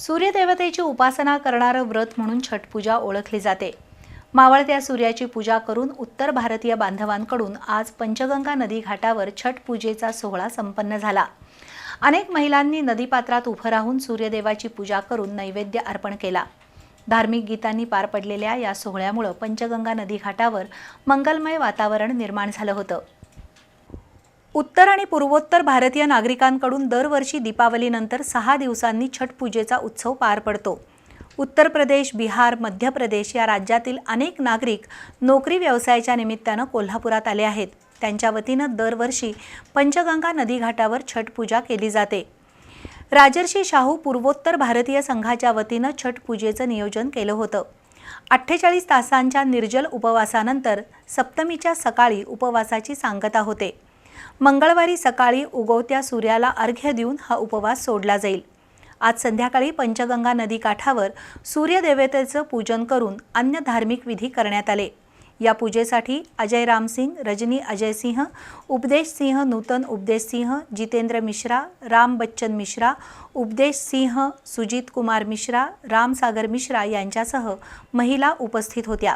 सूर्यदेवतेची उपासना करणारं व्रत म्हणून छटपूजा ओळखली जाते. मावळत्या सूर्याची पूजा करून उत्तर भारतीय बांधवांकडून आज पंचगंगा नदी घाटावर छठ पूजेचा सोहळा संपन्न झाला. अनेक महिलांनी नदीपात्रात उभं राहून सूर्यदेवाची पूजा करून नैवेद्य अर्पण केला. धार्मिक गीतांनी पार पडलेल्या या सोहळ्यामुळं पंचगंगा नदी घाटावर मंगलमय वातावरण निर्माण झालं होतं. उत्तर आणि पूर्वोत्तर भारतीय नागरिकांकडून दरवर्षी दीपावलीनंतर सहा दिवसांनी छठ पूजेचा उत्सव पार पडतो. उत्तर प्रदेश बिहार मध्य प्रदेश या राज्यातील अनेक नागरिक नोकरी व्यवसायाच्या निमित्तानं कोल्हापुरात आले आहेत. त्यांच्या वतीनं दरवर्षी पंचगंगा नदीघाटावर छठ पूजा केली जाते. राजर्षी शाहू पूर्वोत्तर भारतीय संघाच्या वतीनं छठ पूजेचं नियोजन केलं होतं. अठ्ठेचाळीस तासांच्या निर्जल उपवासानंतर सप्तमीच्या सकाळी उपवासाची सांगता होते. मंगळवारी सकाळी उगवत्या सूर्याला अर्घ्य देऊन हा उपवास सोडला जाईल. आज संध्याकाळी पंचगंगा नदी काठावर सूर्यदेवतेचं पूजन करून अन्य धार्मिक विधी करण्यात आले. या पूजेसाठी अजय रामसिंग रजनी अजय सिंह उपदेश सिंह नूतन उपदेश सिंह जितेंद्र मिश्रा राम बच्चन मिश्रा उपदेश सिंह सुजित कुमार मिश्रा रामसागर मिश्रा यांच्यासह महिला उपस्थित होत्या.